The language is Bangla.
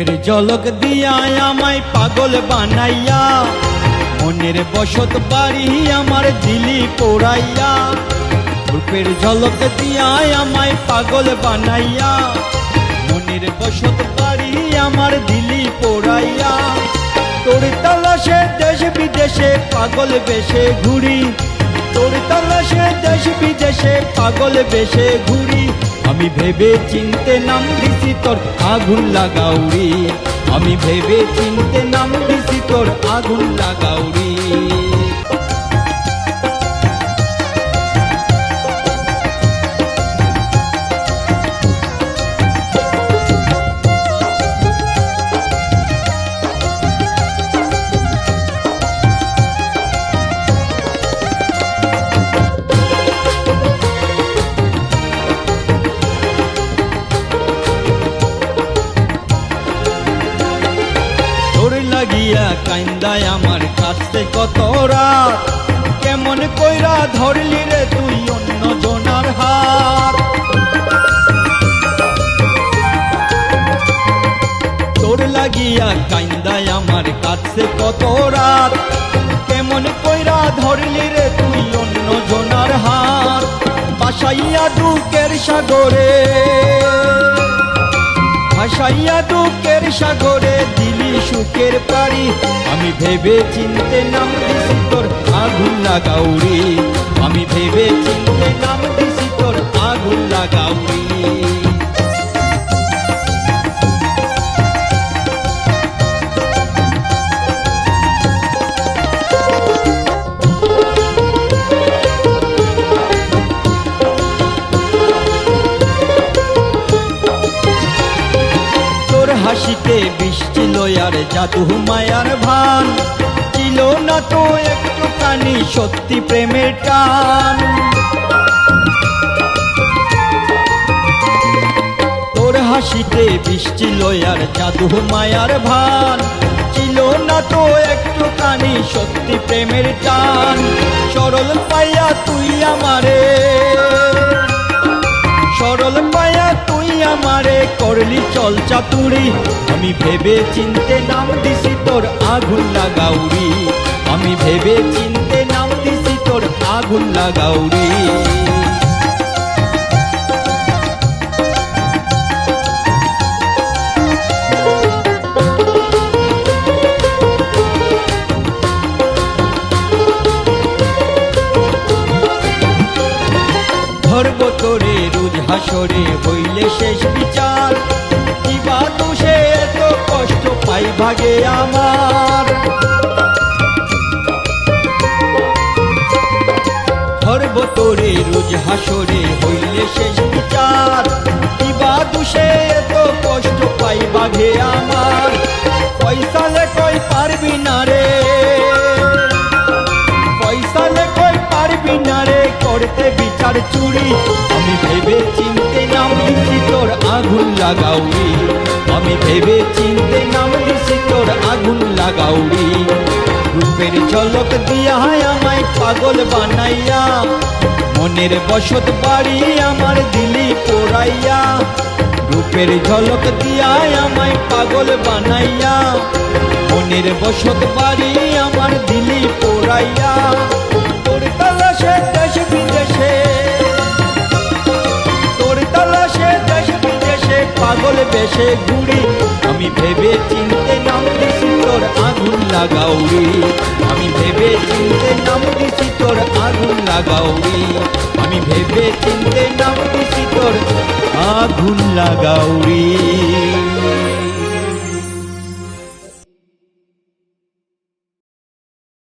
জলক দিয়া আমায় পাগল বানাইয়া। মনের বসত বাড়ি আমার দিলি পোড়াইয়া। রূপের ঝলক দিয়া আমায় পাগল বানাইয়া। মনের বসত বাড়ি আমার দিলি পোড়াইয়া। তোর তালাশে দেশ বিদেশে পাগল বেশে ঘুরি। তোর তালাশে দেশ বিদেশে পাগল বেশে ঘুরি। আমি ভেবে চিনতে নাম দিছি তোর আগুন লাগাউরি আমি ভেবে চিনতে নাম দিছি তোর আগুন লাগাউরি লাগিয়া কাইন্দায় আমার কাছে কত রাত? কেমন কইরা ধরলি রে তুই অন্য জনার হাত? তোর লাগিয়া কাইন্দায় আমার কাছে কত রাত? কেমন কইরা ধরলি রে তুই অন্য জনার হাত? বাসাইয়া দুঃখের সাগরে ভাসাইয়া দুঃখের সাগরে দিলি সুখের পারি আমি ভেবে চিনতে নাম দিছি তোর আগুন লাগাউরি আমি ভেবে চিনতে জাদু মায়ার ভান। ছিল না তো সত্যি প্রেমের টান। তোর হাসিতে বৃষ্টি লয়ার জাদু মায়ার ভান। ছিল না তো একটু কানি সত্যি প্রেমের টান। সরল পাইয়া তুই আমারে আমারে করলি চল চাতুরি। আমি ভেবে চিনতে নাম দিছি তোর আগুন লাগাউরি আমি ভেবে চিনতে নাম দিছি তোর আগুন লাগাউরি পাই ভাগে আমার। ধর্ব তোরে রোজ হাসরে, হইলে শেষ বিচার কিবা দোষে এত কষ্ট পাই ভাগে আমার। পয়সালে কই পারবি না রে? পয়সালে কই পারবি না রে? করতে বিচার চুরি, আমি ভেবে চিনতে আগুন লাগাউরি আমি ভেবে চিনতে নাম দিছি তোর আগুন লাগাউরি রূপের ঝলক দিয়া আমায় পাগল বানাইয়া, মনের বসত বাড়ি আমার দিলি পোড়াইয়া, রূপের ঝলক দিয়া আমায় পাগল বানাইয়া, মনের বসত বাড়ি আমার দিলি পোড়াইয়া। তোর তালাশে বেশে ঘুরি। আমি ভেবে চিনতে নাম দিছি তোর আগুন লাগাউরি আমি ভেবে চিনতে নাম দিছি তোর আগুন লাগাউরি আমি ভেবে চিনতে নাম দিছি তোর আগুন লাগাউরি